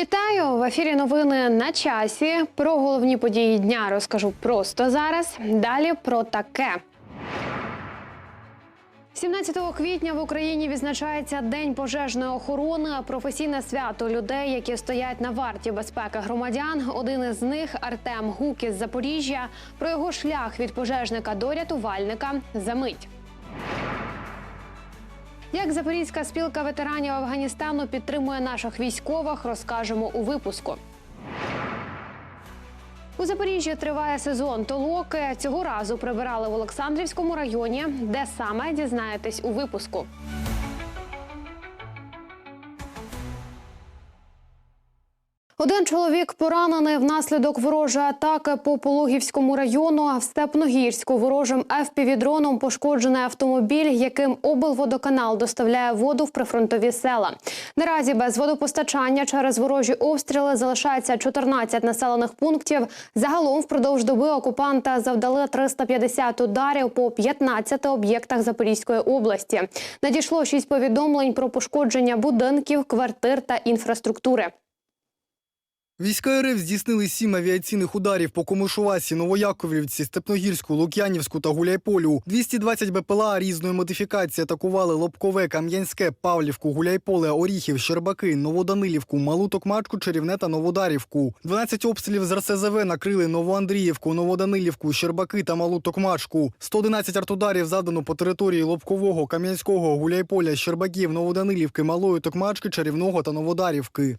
Вітаю в ефірі. Новини на часі. Про головні події дня розкажу просто зараз. Далі про таке. 17 квітня в Україні відзначається День пожежної охорони, професійне свято людей, які стоять на варті безпеки громадян. Один із них Артем Гук із Запоріжжя. Про його шлях від пожежника до рятувальника за мить. Як Запорізька спілка ветеранів Афганістану підтримує наших військових, розкажемо у випуску. У Запоріжжі триває сезон толоки. Цього разу прибирали в Олександрівському районі, де саме дізнаєтесь у випуску. Один чоловік поранений внаслідок ворожої атаки по Пологівському району. А в Степногірську ворожим ФПВ-дроном пошкоджений автомобіль, яким облводоканал доставляє воду в прифронтові села. Наразі без водопостачання через ворожі обстріли залишається 14 населених пунктів. Загалом впродовж доби окупанта завдали 350 ударів по 15 об'єктах Запорізької області. Надійшло 6 повідомлень про пошкодження будинків, квартир та інфраструктури. Війська РФ здійснили сім авіаційних ударів по Комишувасі, Новояковлівці, Степногірську, Лук'янівську та Гуляйполю. 220 БПЛА різної модифікації атакували Лобкове, Кам'янське, Павлівку, Гуляйполе, Оріхів, Щербаки, Новоданилівку, Малу Токмачку, Чарівне та Новодарівку. 12 обстрілів з РСЗВ накрили Новоандріївку, Новоданилівку, Щербаки та Малу Токмачку. 111 артударів завдано по території Лобкового, Кам'янського, Гуляйполя, Щербаків, Новоданилівки, Малої Токмачки, Чарівного та Новодарівки.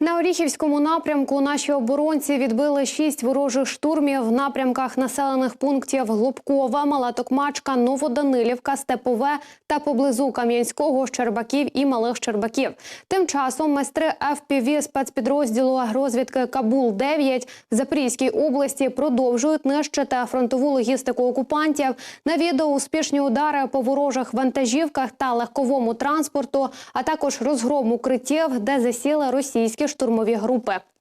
На Оріхівському напрямку наші оборонці відбили шість ворожих штурмів в напрямках населених пунктів Лобкова, Мала Токмачка, Новоданилівка, Степове та поблизу Кам'янського, Щербаків і Малих Щербаків. Тим часом майстри ФПВ спецпідрозділу розвідки Кабул 9 в Запорізькій області продовжують нищити фронтову логістику окупантів. На відео успішні удари по ворожих вантажівках та легковому транспорту, а також розгром укриттів, де засіли російські штурмові групи. –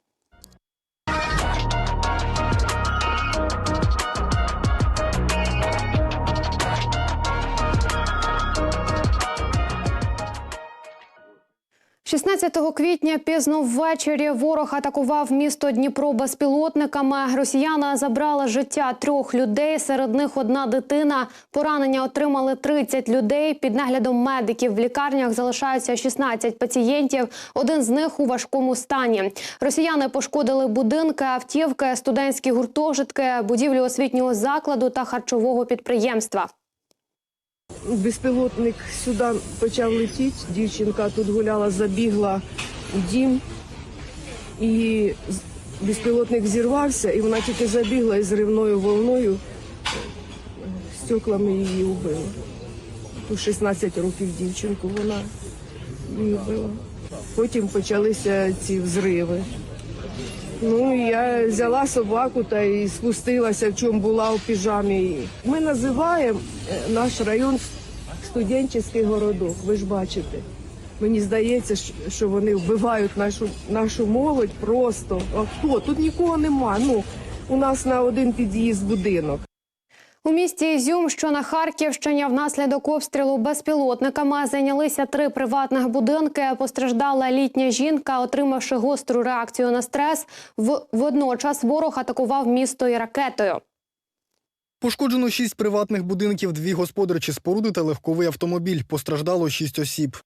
16 квітня пізно ввечері ворог атакував місто Дніпро безпілотниками. Росіяни забрали життя трьох людей. Серед них одна дитина. Поранення отримали 30 людей. Під наглядом медиків в лікарнях залишаються 16 пацієнтів. Один з них у важкому стані. Росіяни пошкодили будинки, автівки, студентські гуртожитки, будівлю освітнього закладу та харчового підприємства. Безпілотник сюди почав летіти. Дівчинка тут гуляла, забігла в дім, і безпілотник зірвався, і вона тільки забігла і зривною волною стеклами її убила. У 16 років дівчинку вона її вбила. Потім почалися ці взриви. Ну, я взяла собаку та і спустилася, в чому була у піжамі. Ми називаємо е, наш район студентський городок. Ви ж бачите. Мені здається, що- вони вбивають нашу, нашу молодь просто. А хто? Тут нікого нема. Ну, у нас на один під'їзд будинок. У місті Ізюм, що на Харківщині, внаслідок обстрілу безпілотниками зайнялися три приватних будинки. Постраждала літня жінка, отримавши гостру реакцію на стрес. В водночас ворог атакував місто і ракетою. Пошкоджено шість приватних будинків, дві господарчі споруди та легковий автомобіль. Постраждало шість осіб.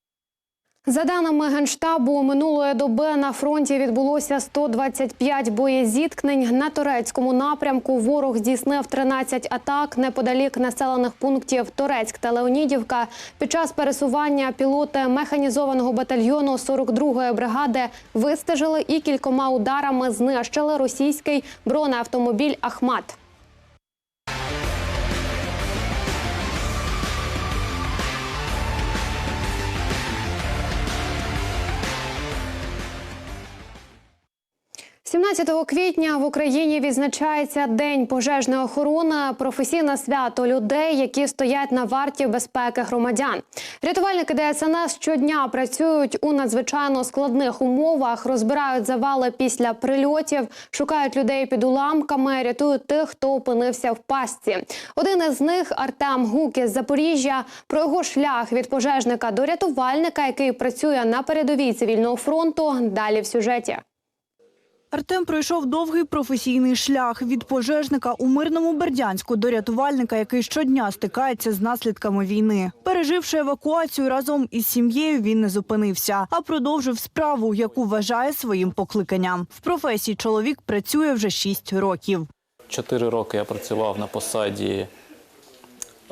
За даними генштабу, минулої доби на фронті відбулося 125 боєзіткнень. На турецькому напрямку ворог здійснив 13 атак неподалік населених пунктів Торецьк та Леонідівка. Під час пересування пілоти механізованого батальйону 42-ї бригади вистежили і кількома ударами знищили російський бронеавтомобіль Ахмат. 17 квітня в Україні відзначається День пожежної охорони, професійне свято людей, які стоять на варті безпеки громадян. Рятувальники ДСНС щодня працюють у надзвичайно складних умовах, розбирають завали після прильотів, шукають людей під уламками, рятують тих, хто опинився в пастці. Один із них Артем Гук із Запоріжжя. Про його шлях від пожежника до рятувальника, який працює на передовій цивільного фронту. Далі в сюжеті. Артем пройшов довгий професійний шлях від пожежника у мирному Бердянську до рятувальника, який щодня стикається з наслідками війни. Переживши евакуацію разом із сім'єю, він не зупинився, а продовжив справу, яку вважає своїм покликанням. В професії чоловік працює вже 6 років. Чотири роки я працював на посаді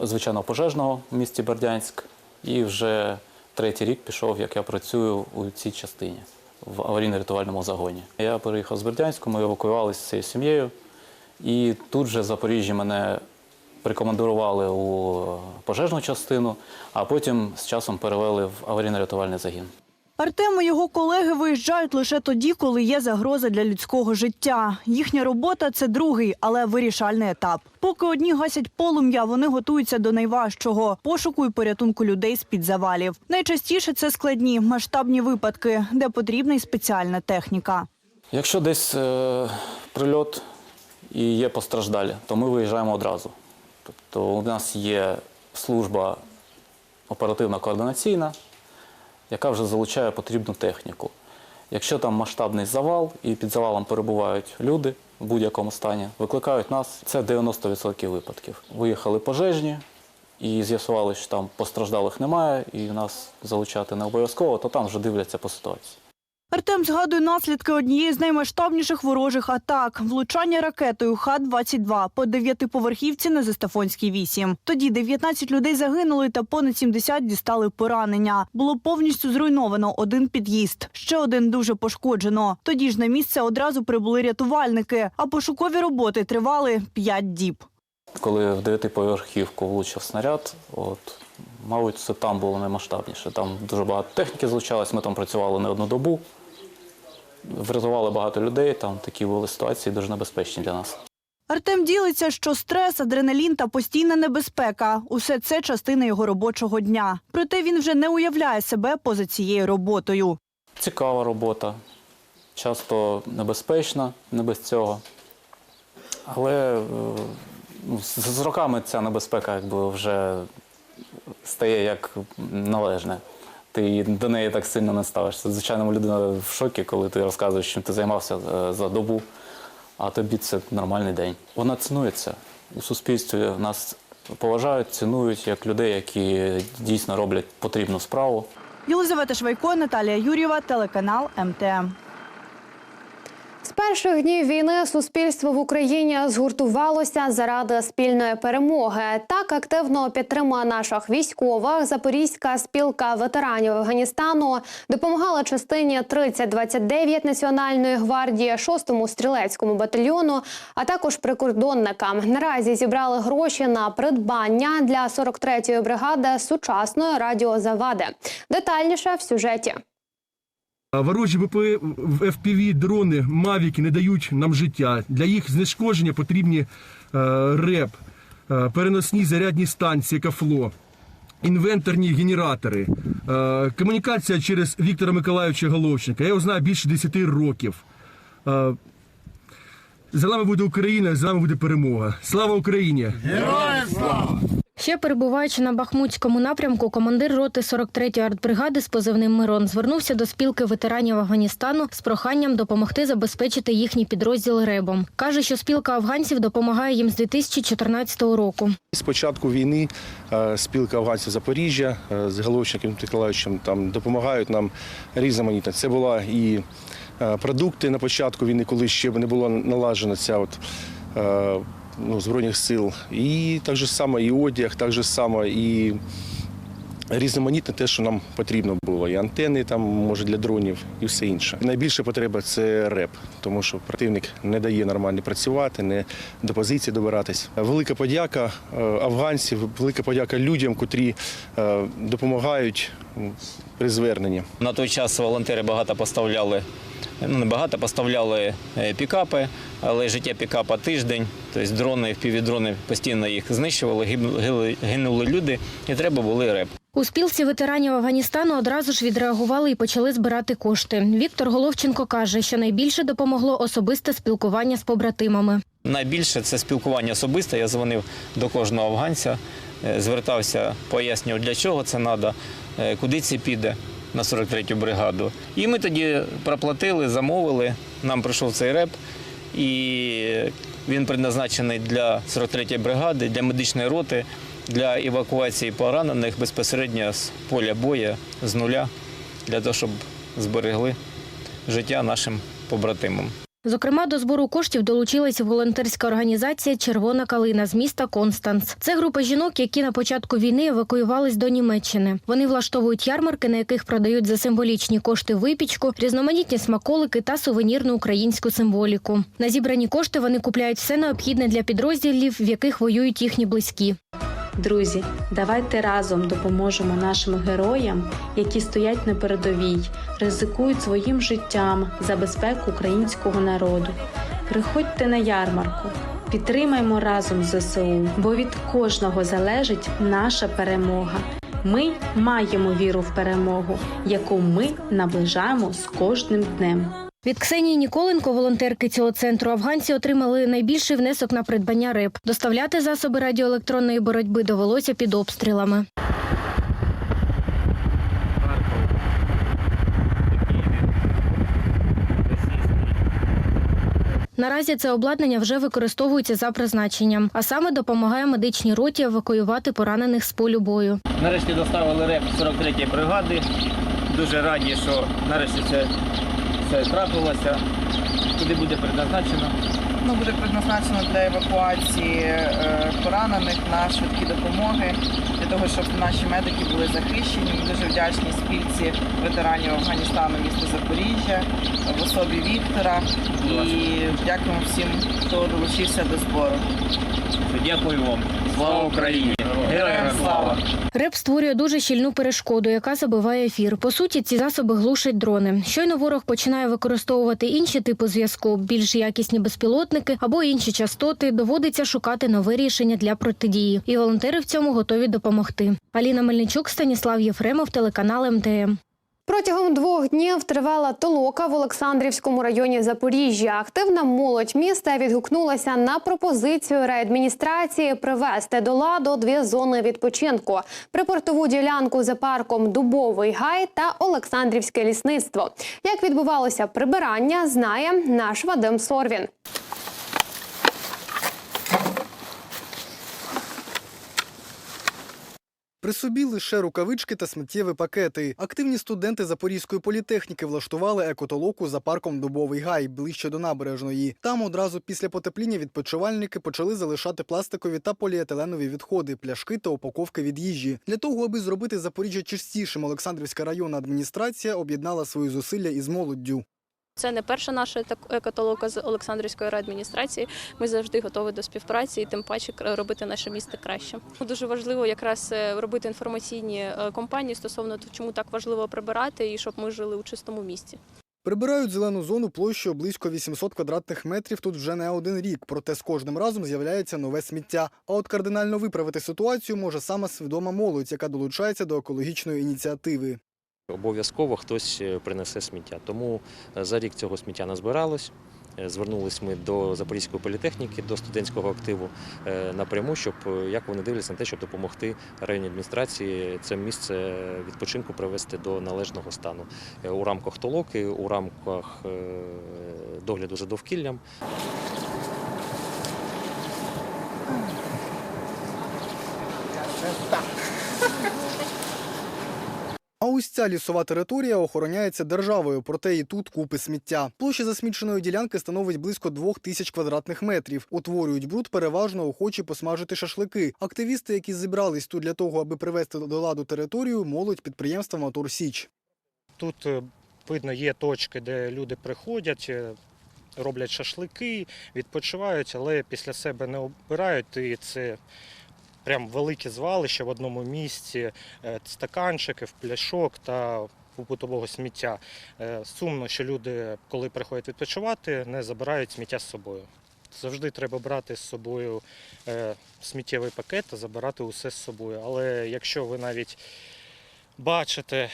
звичайного пожежного в місті Бердянськ, і вже третій рік пішов, як я працюю у цій частині в аварійно-рятувальному загоні. Я переїхав з Бердянську, ми евакуювалися з цією сім'єю, і тут же в Запоріжжі мене прикомандирували у пожежну частину, а потім з часом перевели в аварійно-рятувальний загін. Артем і його колеги виїжджають лише тоді, коли є загроза для людського життя. Їхня робота це другий, але вирішальний етап. Поки одні гасять полум'я, вони готуються до найважчого пошуку і порятунку людей з під завалів. Найчастіше це складні масштабні випадки, де потрібна й спеціальна техніка. Якщо десь е, прильот і є постраждалі, то ми виїжджаємо одразу. Тобто у нас є служба оперативно-координаційна, яка вже залучає потрібну техніку. Якщо там масштабний завал і під завалом перебувають люди в будь-якому стані, викликають нас. Це 90% випадків. Виїхали пожежні і з'ясували, що там постраждалих немає, і нас залучати не обов'язково, то там вже дивляться по ситуації. Артем згадує наслідки однієї з наймасштабніших ворожих атак влучання ракетою Х-22 по дев'ятиповерхівці на Зестафонській 8. Тоді 19 людей загинули та понад 70 дістали поранення. Було повністю зруйновано один під'їзд. Ще один дуже пошкоджено. Тоді ж на місце одразу прибули рятувальники, а пошукові роботи тривали 5 діб. Коли в дев'ятиповерхівку влучив снаряд, от, мабуть, це там було наймасштабніше. Там дуже багато техніки залучалось, ми там працювали не одну добу, врятували багато людей, там такі були ситуації дуже небезпечні для нас. Артем ділиться, що стрес, адреналін та постійна небезпека – усе це частина його робочого дня. Проте він вже не уявляє себе поза цією роботою. Цікава робота, часто небезпечна, не без цього. Але е, ну, з, з роками ця небезпека якби вже стає як належне. Ти до неї так сильно не ставишся. Звичайно, людина в шокі, коли ти розказуєш, чим ти займався е, за добу, а тобі це нормальний день. Вона цінується. У суспільстві нас поважають, цінують як людей, які дійсно роблять потрібну справу. Єлизавета Швайко, Наталія Юрєва, телеканал МТМ. З перших днів війни суспільство в Україні згуртувалося заради спільної перемоги. Так активно підтримує наших військових. Запорізька спілка ветеранів Афганістану допомагала частині 3029 Національної гвардії, 6-му стрілецькому батальйону, а також прикордонникам. Наразі зібрали гроші на придбання для 43-ї бригади сучасної радіозавади. Детальніше в сюжеті. Ворожі ВП дрони Мавіки не дають нам життя. Для їх знешкодження потрібні е, РЕП, е, переносні зарядні станції КАФЛО, інвенторні генератори, е, комунікація через Віктора Миколайовича Головченка. Я його знаю більше 10 років. За нами буде Україна, за нами буде перемога. Слава Україні! Ще перебуваючи на Бахмутському напрямку, командир роти 43-ї артбригади з позивним Мирон звернувся до спілки ветеранів Афганістану з проханням допомогти забезпечити їхній підрозділ ребом. Каже, що спілка афганців допомагає їм з 2014 року. З початку війни е, спілка афганців Запоріжжя е, з Головченком Миколаївичем там допомагають нам різноманітно. Це була і е, продукти на початку війни, коли ще не було налажена ця от. Ну, Збройних сил, і так же само і одяг, так же само і різноманітне те, що нам потрібно було. І антени там, може, для дронів, і все інше. Найбільша потреба це реп, тому що противник не дає нормально працювати, не до позиції добиратись. Велика подяка е, афганців, велика подяка людям, котрі е, допомагають при зверненні. На той час волонтери багато поставляли небагато, поставляли е, пікапи, але життя пікапа тиждень, тобто дрони, півдрони постійно їх знищували, гинули люди, і треба були реп. У спілці ветеранів Афганістану одразу ж відреагували і почали збирати кошти. Віктор Головченко каже, що найбільше допомогло особисте спілкування з побратимами. Найбільше це спілкування особисте. Я дзвонив до кожного афганця, е, звертався, пояснював, для чого це треба, куди це піде на 43-ю бригаду. І ми тоді проплатили, замовили. Нам прийшов цей реп, і він предназначений для 43-ї бригади, для медичної роти, для евакуації поранених безпосередньо з поля бою, з нуля, для того, щоб зберегли життя нашим побратимам. Зокрема, до збору коштів долучилась волонтерська організація Червона калина з міста Констанц. Це група жінок, які на початку війни евакуювались до Німеччини. Вони влаштовують ярмарки, на яких продають за символічні кошти випічку, різноманітні смаколики та сувенірну українську символіку. На зібрані кошти вони купляють все необхідне для підрозділів, в яких воюють їхні близькі. Друзі, давайте разом допоможемо нашим героям, які стоять на передовій, ризикують своїм життям за безпеку українського народу. Приходьте на ярмарку, підтримаймо разом ЗСУ, бо від кожного залежить наша перемога. Ми маємо віру в перемогу, яку ми наближаємо з кожним днем. Від Ксенії Ніколенко, волонтерки цього центру, афганці отримали найбільший внесок на придбання риб. Доставляти засоби радіоелектронної боротьби довелося під обстрілами. Наразі це обладнання вже використовується за призначенням, а саме допомагає медичній роті евакуювати поранених з полю бою. Нарешті доставили реп 43-ї бригади. Дуже раді, що нарешті це, це трапилося. Куди буде предназначено? Ну, буде предназначено для евакуації е, поранених на швидкі допомоги, для того, щоб наші медики були захищені. Ми дуже вдячні спільці ветеранів Афганістану міста Запоріжжя в особі Віктора. І дякуємо всім, хто долучився до збору. Дякую вам. Слава Україні! Героям слава! Реп створює дуже щільну перешкоду, яка забиває ефір. По суті, ці засоби глушать дрони. Щойно ворог починає використовувати інші типи зв'язку, більш якісні безпілотники або інші частоти. Доводиться шукати нове рішення для протидії. І волонтери в цьому готові допомогти. Аліна Мельничук, Станіслав Єфремов, телеканал МТМ. Протягом двох днів тривала толока в Олександрівському районі Запоріжжя. Активна молодь міста відгукнулася на пропозицію райадміністрації привести до ладу дві зони відпочинку: припортову ділянку за парком Дубовий гай та Олександрівське лісництво. Як відбувалося прибирання, знає наш Вадим Сорвін. При собі лише рукавички та сміттєві пакети. Активні студенти Запорізької політехніки влаштували екотолоку за парком Дубовий гай ближче до набережної. Там одразу після потепління відпочивальники почали залишати пластикові та поліетиленові відходи, пляшки та упаковки від їжі. Для того, аби зробити Запоріжжя чистішим, Олександрівська районна адміністрація об'єднала свої зусилля із молоддю. Це не перша наша екотолока з Олександрівської райадміністрації. Ми завжди готові до співпраці і тим паче робити наше місто краще. Дуже важливо якраз е, робити інформаційні е, кампанії стосовно того, чому так важливо прибирати і щоб ми жили у чистому місті. Прибирають зелену зону площею близько 800 квадратних метрів тут вже не один рік. Проте з кожним разом з'являється нове сміття. А от кардинально виправити ситуацію може саме свідома молодь, яка долучається до екологічної ініціативи. Обов'язково хтось е, принесе сміття. Тому е, за рік цього сміття назбиралось. Е, Звернулись ми до Запорізької політехніки, до студентського активу напряму, щоб як вони дивляться на те, щоб допомогти районній адміністрації це місце відпочинку привести до належного стану у рамках толоки, у рамках догляду за довкіллям. А ось ця лісова територія охороняється державою, проте і тут купи сміття. Площа засміченої ділянки становить близько двох тисяч квадратних метрів. Утворюють бруд переважно охочі посмажити шашлики. Активісти, які зібрались тут для того, аби привести до ладу територію, молодь підприємства Мотор Січ. Тут е, видно є точки, де люди приходять, е, роблять шашлики, відпочивають, але після себе не обирають. І це прям велике звалище в одному місці, е, стаканчиків, пляшок та побутового сміття. Е, Сумно, що люди, коли приходять відпочивати, не забирають сміття з собою. Завжди треба брати з собою е, сміттєвий пакет та забирати усе з собою. Але якщо ви навіть бачите,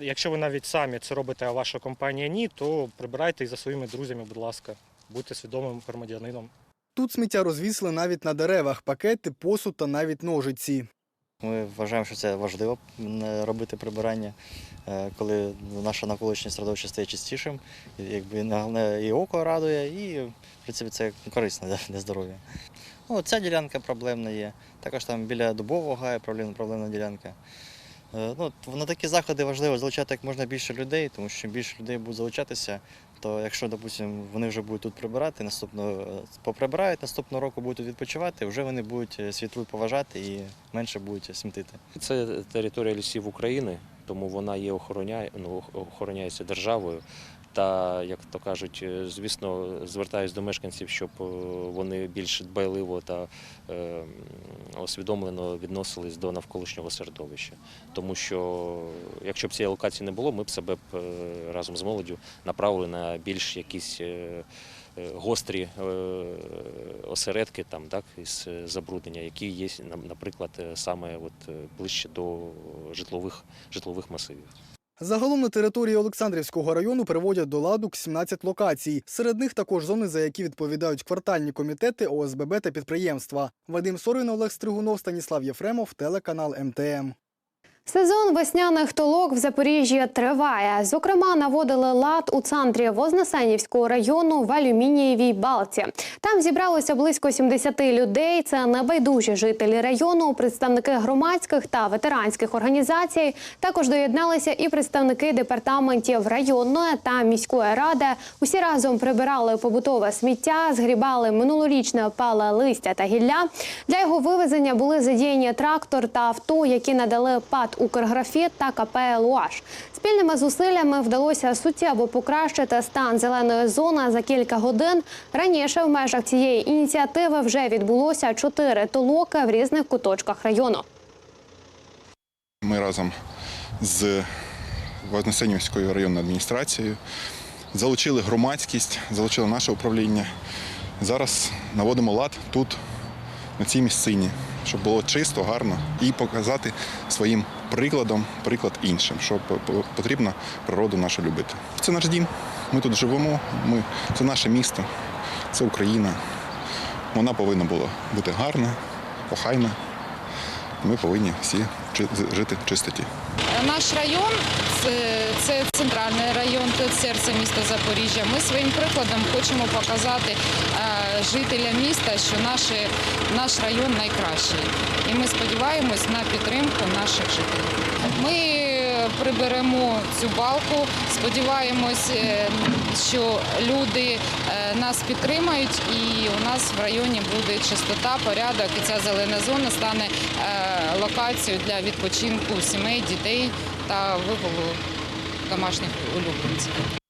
якщо ви навіть самі це робите, а ваша компанія ні, то прибирайте і за своїми друзями, будь ласка, будьте свідомим громадянином. Тут сміття розвісили навіть на деревах, пакети, посуд та навіть ножиці. Ми вважаємо, що це важливо робити прибирання, е, коли наше навколишнє середовище стає чистішим. Якби і око радує, і в принципі це корисно для- здоров'я. Ну, ця ділянка проблемна є. Також там біля дубового гаю проблемна, ділянка. Е, Ну, на такі заходи важливо залучати як можна більше людей, тому що чим більше людей буде залучатися, то якщо, допустимо, вони вже будуть тут прибирати, наступного е, поприбирають, наступного року будуть тут відпочивати, вже вони будуть світлу поважати і менше будуть смітити. Це територія лісів України, тому вона є охороняє, ну, охороняється державою. Та, як то кажуть, е, звісно, звертаюся до мешканців, щоб е, вони більш дбайливо та е, освідомлено відносились до навколишнього середовища. Тому що якщо б цієї локації не було, ми б себе б разом з молоддю направили на більш якісь гострі осередки там, так, із забруднення, які є, наприклад, саме от, ближче до житлових, житлових масивів. Загалом на території Олександрівського району приводять до ладу 17 локацій. Серед них також зони, за які відповідають квартальні комітети, ОСББ та підприємства. Вадим Сорин, Олег Стригунов, Станіслав Єфремов, телеканал МТМ. Сезон весняних толок в Запоріжжі триває. Зокрема, наводили лад у центрі Вознесенівського району в алюмінієвій балці. Там зібралося близько 70 людей. Це небайдужі жителі району, представники громадських та ветеранських організацій. Також доєдналися і представники департаментів районної та міської ради. Усі разом прибирали побутове сміття, згрібали минулорічне опале листя та гілля. Для його вивезення були задіяні трактор та авто, які надали ПАД «Укрграфіт» та КП «Луаш». Спільними зусиллями вдалося суттєво покращити стан зеленої зони за кілька годин. Раніше в межах цієї ініціативи вже відбулося чотири толоки в різних куточках району. Ми разом з Вознесенівською районною адміністрацією залучили громадськість, залучили наше управління. Зараз наводимо лад тут, на цій місцині, щоб було чисто, гарно і показати своїм прикладом, приклад іншим, що потрібно природу нашу любити. Це наш дім, ми тут живемо, ми, це наше місто, це Україна. Вона повинна була бути гарна, охайна. Ми повинні всі жити в чистоті. Наш район це, це центральний район, це серце міста Запоріжжя. Ми своїм прикладом хочемо показати жителям міста, що наш район найкращий. І ми сподіваємось на підтримку наших жителів. Ми приберемо цю балку, сподіваємось, е, що люди е, нас підтримають і у нас в районі буде чистота, порядок, і ця зелена зона стане е, локацією для відпочинку сімей, дітей та вигулу домашніх улюбленців.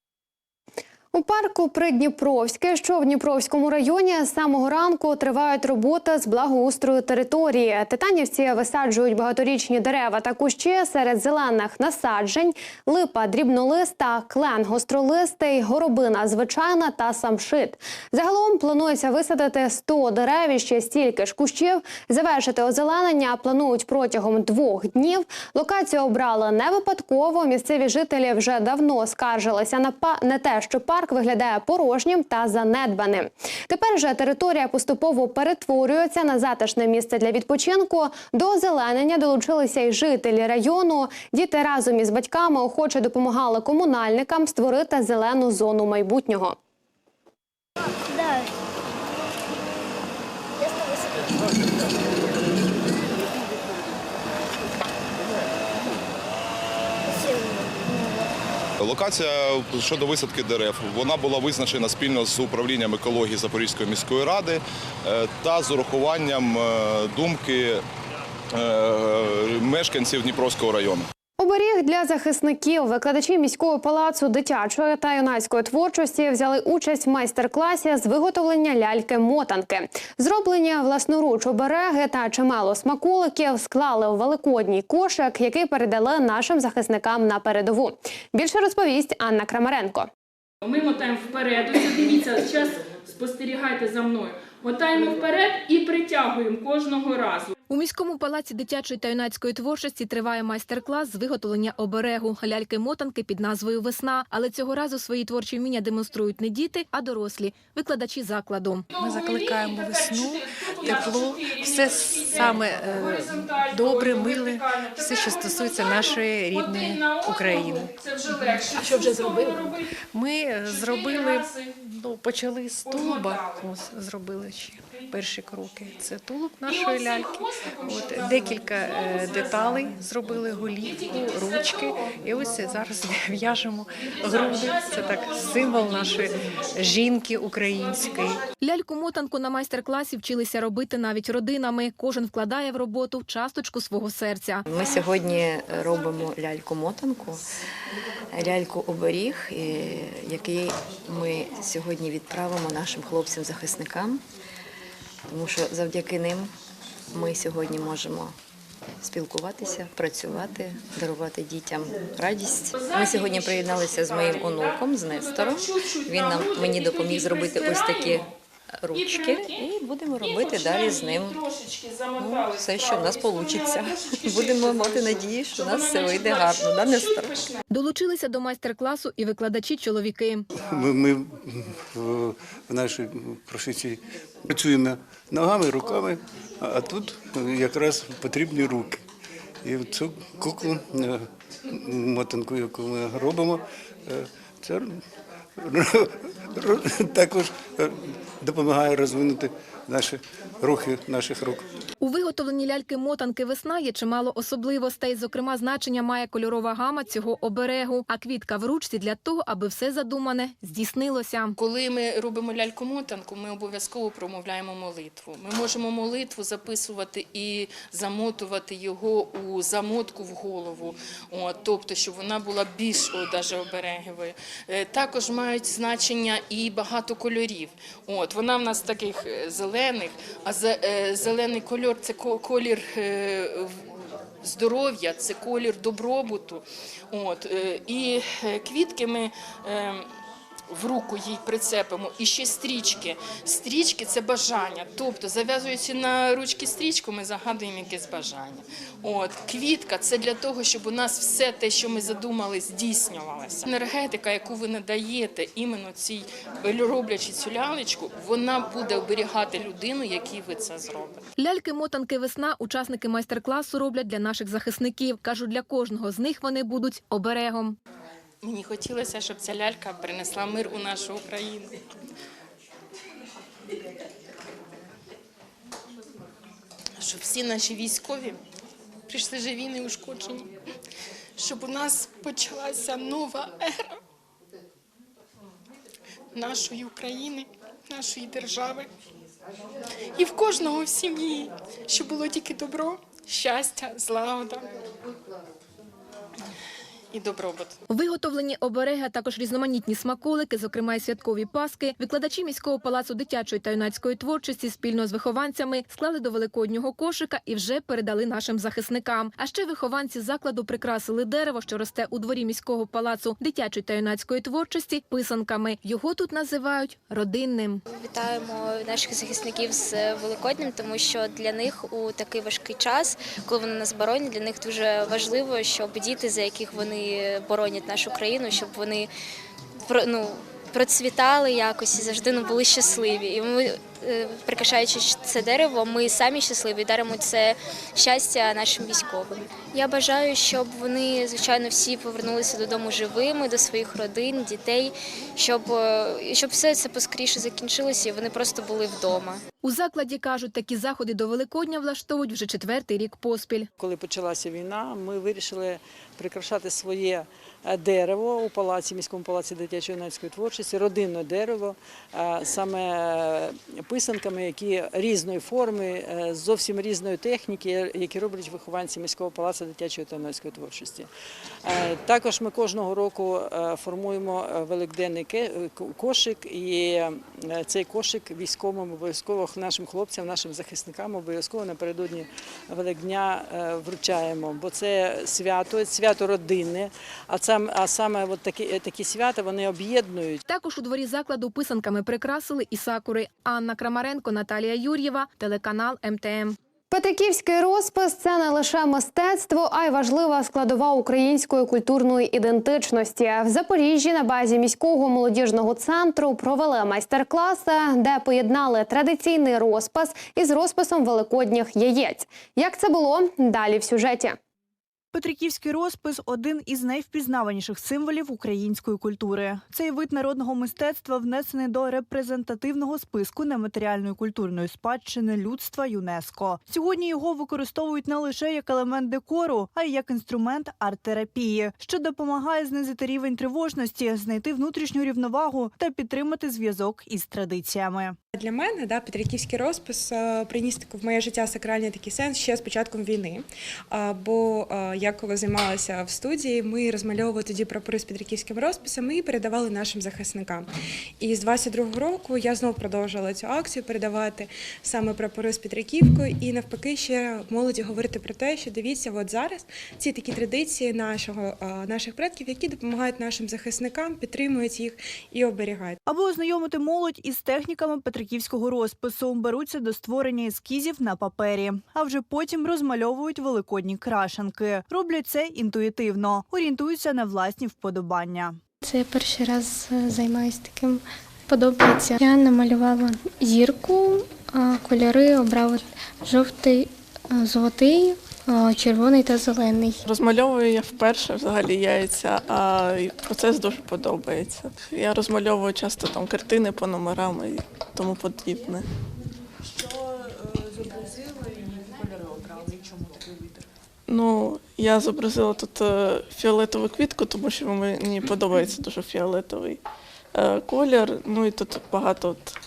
У парку Придніпровське, що в Дніпровському районі, з самого ранку тривають роботи з благоустрою території. Титанівці висаджують багаторічні дерева та кущі серед зелених насаджень, липа дрібнолиста, клен гостролистий, горобина звичайна та самшит. Загалом планується висадити 100 дерев і ще стільки ж кущів. Завершити озеленення планують протягом двох днів. Локацію обрали не випадково. Місцеві жителі вже давно скаржилися на па на те, що парк виглядає порожнім та занедбаним. Тепер же територія поступово перетворюється на затишне місце для відпочинку. До озеленення долучилися й жителі району. Діти разом із батьками охоче допомагали комунальникам створити зелену зону майбутнього. Локація щодо висадки дерев вона була визначена спільно з управлінням екології Запорізької міської ради е, та з урахуванням е, думки е, мешканців Дніпровського району. Оберіг для захисників викладачі міського палацу дитячої та юнацької творчості взяли участь в майстер-класі з виготовлення ляльки-мотанки. Зроблені власноруч обереги та чимало смаколиків склали у великодній кошик, який передали нашим захисникам на передову. Більше розповість Анна Крамаренко. Ми мотаємо вперед. Дивіться, зараз спостерігайте за мною. Мотаємо вперед і притягуємо кожного разу. У міському палаці дитячої та юнацької творчості триває майстер-клас з виготовлення оберегу ляльки-мотанки під назвою Весна. Але цього разу свої творчі вміння демонструють не діти, а дорослі викладачі закладу. Ми закликаємо весну, тепло, все саме е, добре, миле, все, що стосується нашої рідної України. А що вже зробили? Ми е, зробили, ну, почали з ось зробили ще перші кроки. Це тулуб нашої ляльки. От, декілька е, деталей зробили, голівку, ручки. І ось зараз в'яжемо груди. Це так символ нашої жінки української. Ляльку-мотанку на майстер-класі вчилися робити навіть родинами. Кожен вкладає в роботу часточку свого серця. Ми сьогодні робимо ляльку-мотанку, ляльку-оберіг, е, який ми сьогодні відправимо нашим хлопцям-захисникам, тому що завдяки ним ми сьогодні можемо спілкуватися, працювати, дарувати дітям радість. Ми сьогодні приєдналися з моїм онуком, з Нестором. Він нам мені допоміг зробити ось такі ручки, і будемо робити далі з ним ну, все, що в нас вийде. Будемо мати надію, що в нас все вийде гарно, да, Нестор? Долучилися до майстер-класу і викладачі-чоловіки. Ми, ми в, нашій професії працюємо ногами, руками, а тут якраз потрібні руки. І цю куклу, е, мотанку, яку ми робимо, е, це також е, допомагає розвинути наші рухи наших рук. У виготовленні ляльки-мотанки весна є чимало особливостей. Зокрема, значення має кольорова гама цього оберегу, а квітка в ручці для того, аби все задумане здійснилося. Коли ми робимо ляльку-мотанку, ми обов'язково промовляємо молитву. Ми можемо молитву записувати і замотувати його у замотку в голову, От, тобто, щоб вона була більш даже оберегівою. Е, Також мають значення і багато кольорів. От, вона в нас таких е, зелених, а е, зелений кольор це колір. е, Здоров'я це колір добробуту. От, е, і е, квітки ми в руку їй прицепимо. І ще стрічки. Стрічки це бажання. Тобто, зав'язуючи на ручки стрічку, ми загадуємо якесь бажання. От, квітка це для того, щоб у нас все те, що ми задумали, здійснювалося. Енергетика, яку ви надаєте іменно цій роблячи цю лялечку, вона буде оберігати людину, якій ви це зробите. Ляльки-мотанки весна учасники майстер-класу роблять для наших захисників. Кажуть, для кожного з них вони будуть оберегом. Мені хотілося, щоб ця лялька принесла мир у нашу Україну. Щоб всі наші військові прийшли живі, не ушкоджені. Щоб у нас почалася нова ера нашої України, нашої держави. І в кожного в сім'ї, щоб було тільки добро, щастя, злагода і добробут. Виготовлені обереги, а також різноманітні смаколики, зокрема й святкові паски, викладачі міського палацу дитячої та юнацької творчості спільно з вихованцями склали до великоднього кошика і вже передали нашим захисникам. А ще вихованці закладу прикрасили дерево, що росте у дворі міського палацу дитячої та юнацької творчості, писанками. Його тут називають родинним. Вітаємо наших захисників з Великоднем, тому що для них у такий важкий час, коли вони нас боронять, для них дуже важливо, щоб діти, за яких вони боронять нашу країну, щоб вони ну, процвітали якось і завжди ну, були щасливі. І ми, е, прикрашаючи це дерево, ми самі щасливі, даримо це щастя нашим військовим. Я бажаю, щоб вони, звичайно, всі повернулися додому живими, до своїх родин, дітей, щоб, е, щоб все це поскоріше закінчилося і вони просто були вдома. У закладі кажуть, такі заходи до Великодня влаштовують вже четвертий рік поспіль. Коли почалася війна, ми вирішили прикрашати своє дерево у палаці, міському палаці дитячої юнацької творчості, родинне дерево, е, саме е, писанками, які різної форми, е, зовсім різної техніки, які роблять вихованці міського палацу дитячої та юнацької творчості. Е, Також ми кожного року е, формуємо е, великденний е, кошик, і е, цей кошик військовим обов'язково нашим хлопцям, нашим захисникам обов'язково напередодні Великдня е, вручаємо, бо це свято, свято родинне, а сам а саме от такі, е, такі свята вони об'єднують. Також у дворі закладу писанками прикрасили і сакури. Анна Крамаренко, Наталія Юр'єва, телеканал МТМ. Петриківський розпис це не лише мистецтво, а й важлива складова української культурної ідентичності. В Запоріжжі на базі міського молодіжного центру провели майстер-класи, де поєднали традиційний розпис із розписом великодніх яєць. Як це було далі в сюжеті? Петриківський розпис один із найвпізнаваніших символів української культури. Цей вид народного мистецтва внесений до репрезентативного списку нематеріальної культурної спадщини людства ЮНЕСКО. Сьогодні його використовують не лише як елемент декору, а й як інструмент арт-терапії, що допомагає знизити рівень тривожності, знайти внутрішню рівновагу та підтримати зв'язок із традиціями. Для мене да, Петриківський розпис е, приніс в моє життя сакральний такий сенс ще з початком війни. Бо е, я коли займалася в студії, ми розмальовували тоді прапори з Петриківським розписом і передавали нашим захисникам. І з 22-го року я знову продовжувала цю акцію передавати саме прапори з Петриківкою і навпаки ще молоді говорити про те, що дивіться, от зараз ці такі традиції нашого, е, наших предків, які допомагають нашим захисникам, підтримують їх і оберігають. Аби ознайомити молодь із техніками петриківського розпису, беруться до створення ескізів на папері, а вже потім розмальовують великодні крашенки. Роблять це інтуїтивно, орієнтуються на власні вподобання. Це я перший раз е, займаюся таким. Подобається. Я намалювала зірку, кольори обрала жовтий, е, золотий, червоний та зелений. Розмальовую я вперше взагалі яйця, а процес дуже подобається. Я розмальовую часто там картини по номерам і тому подібне. Ну, я зобразила тут е, фіолетову квітку, тому що мені подобається дуже фіолетовий е, колір. Ну і тут багато от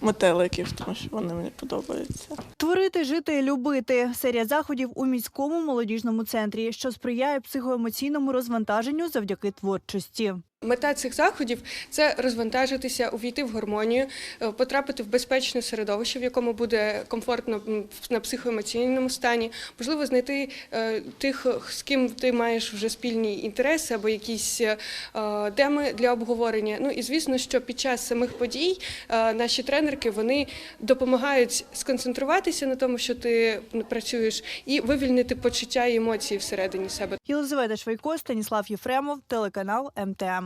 метеликів, тому що вони мені подобаються. Творити, жити, любити серія заходів у міському молодіжному центрі, що сприяє психоемоційному розвантаженню завдяки творчості. Мета цих заходів це розвантажитися, увійти в гармонію, е, потрапити в безпечне середовище, в якому буде комфортно на психоемоційному стані, можливо, знайти е, тих, з ким ти маєш вже спільні інтереси або якісь е, теми для обговорення. Ну і звісно, що під час самих подій е, наші тренерки вони допомагають сконцентруватися на тому, що ти працюєш, і вивільнити почуття і емоції всередині себе. Єлизавета Швайко, Станіслав Єфремов, телеканал МТМ.